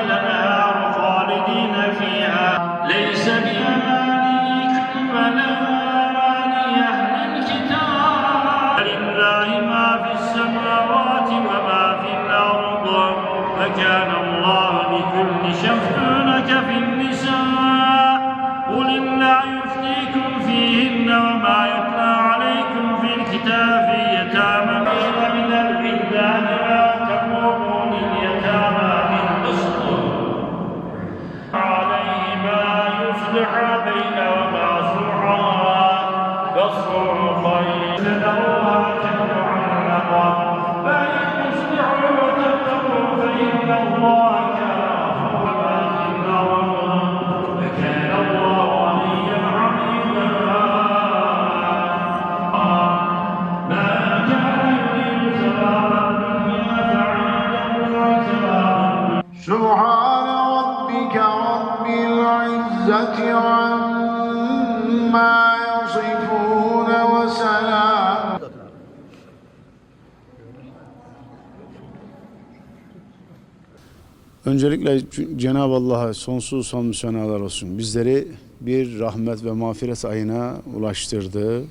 الأنهار خالدين فيها. ليس بأمانيكم ولا أماني أهل الكتاب. لله ما في السماوات وما في الأرض. وكان الله بكل شفتونك في النساء. قل الله يفتيكم فيهن وما العزة عما يصفون وسلام Öncelikle Cenab-ı Allah'a sonsuz son senalar olsun. Bizleri bir rahmet ve mağfiret ayına ulaştırdı.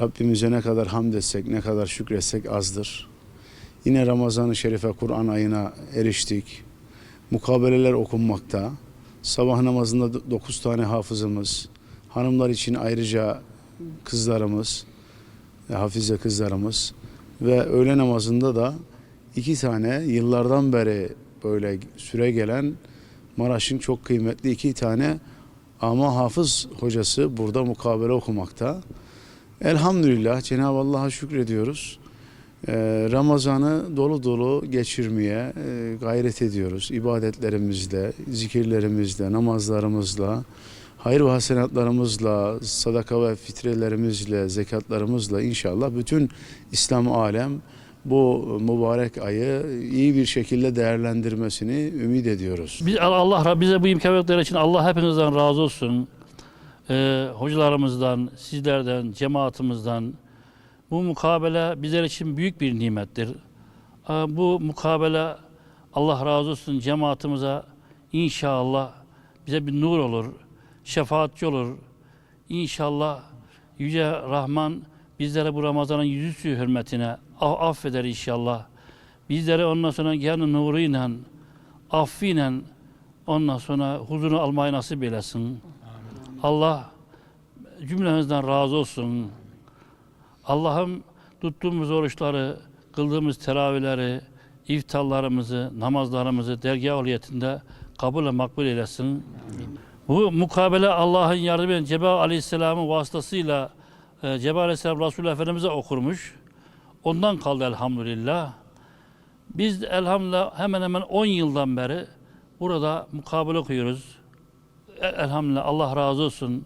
Rabbimize ne kadar hamd etsek, ne kadar şükretsek azdır. Yine Ramazan-ı Şerife Kur'an ayına eriştik. Mukabeleler okunmakta. Sabah namazında 9 tane hafızımız, hanımlar için ayrıca kızlarımız, e, hafize kızlarımız ve öğle namazında da iki tane yıllardan beri böyle süre gelen Maraş'ın çok kıymetli iki tane ama hafız hocası burada mukabele okumakta. Elhamdülillah Cenab-ı Allah'a şükrediyoruz. Ee, Ramazan'ı dolu dolu geçirmeye e, gayret ediyoruz. İbadetlerimizle, zikirlerimizle, namazlarımızla, hayır ve hasenatlarımızla, sadaka ve fitrelerimizle, zekatlarımızla inşallah bütün İslam alem bu mübarek ayı iyi bir şekilde değerlendirmesini ümit ediyoruz. Biz Allah bize bu imkan verdikleri için Allah hepinizden razı olsun. Ee, hocalarımızdan, sizlerden, cemaatimizden. Bu mukabele bizler için büyük bir nimettir. Ee, bu mukabele Allah razı olsun cemaatimize inşallah bize bir nur olur, şefaatçi olur. İnşallah Yüce Rahman bizlere bu Ramazan'ın yüzüstü hürmetine af- affeder inşallah. Bizleri ondan sonra kendi nuruyla, affiyle ondan sonra huzurunu almayı nasip eylesin. Allah cümlemizden razı olsun. Allah'ım tuttuğumuz oruçları, kıldığımız teravihleri, iftarlarımızı, namazlarımızı dergah oliyetinde kabul ve makbul eylesin. Bu mukabele Allah'ın yardımıyla Cebrail Aleyhisselam'ın vasıtasıyla e, Aleyhisselam Resulullah Efendimiz'e okurmuş. Ondan kaldı elhamdülillah. Biz elhamdülillah hemen hemen 10 yıldan beri burada mukabele okuyoruz. E- Elhamdülillah Allah razı olsun.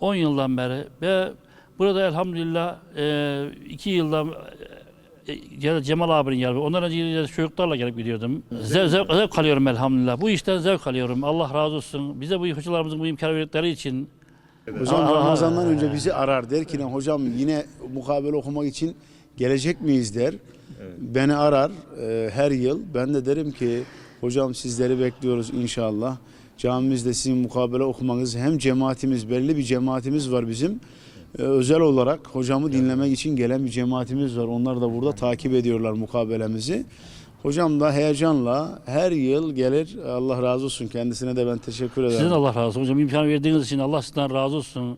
10 yıldan beri ve burada elhamdülillah e, iki yıldan e, Cemal abinin geldi. Ondan önce çocuklarla gelip gidiyordum. Zevk, zevk, zevk alıyorum elhamdülillah. Bu işten zevk alıyorum. Allah razı olsun. Bize bu hocalarımızın bu imkan verdikleri için Hocam Aa. Ramazan'dan önce bizi arar der ki hocam yine mukabele okumak için gelecek miyiz der. Beni arar e, her yıl. Ben de derim ki hocam sizleri bekliyoruz inşallah. Camimizde sizin mukabele okumanız hem cemaatimiz belli bir cemaatimiz var bizim. E, özel olarak hocamı dinlemek için gelen bir cemaatimiz var. Onlar da burada takip ediyorlar mukabelemizi. Hocam da heyecanla her yıl gelir. Allah razı olsun kendisine de ben teşekkür ederim. sizin Allah razı olsun. Hocam imkan verdiğiniz için Allah sizden razı olsun.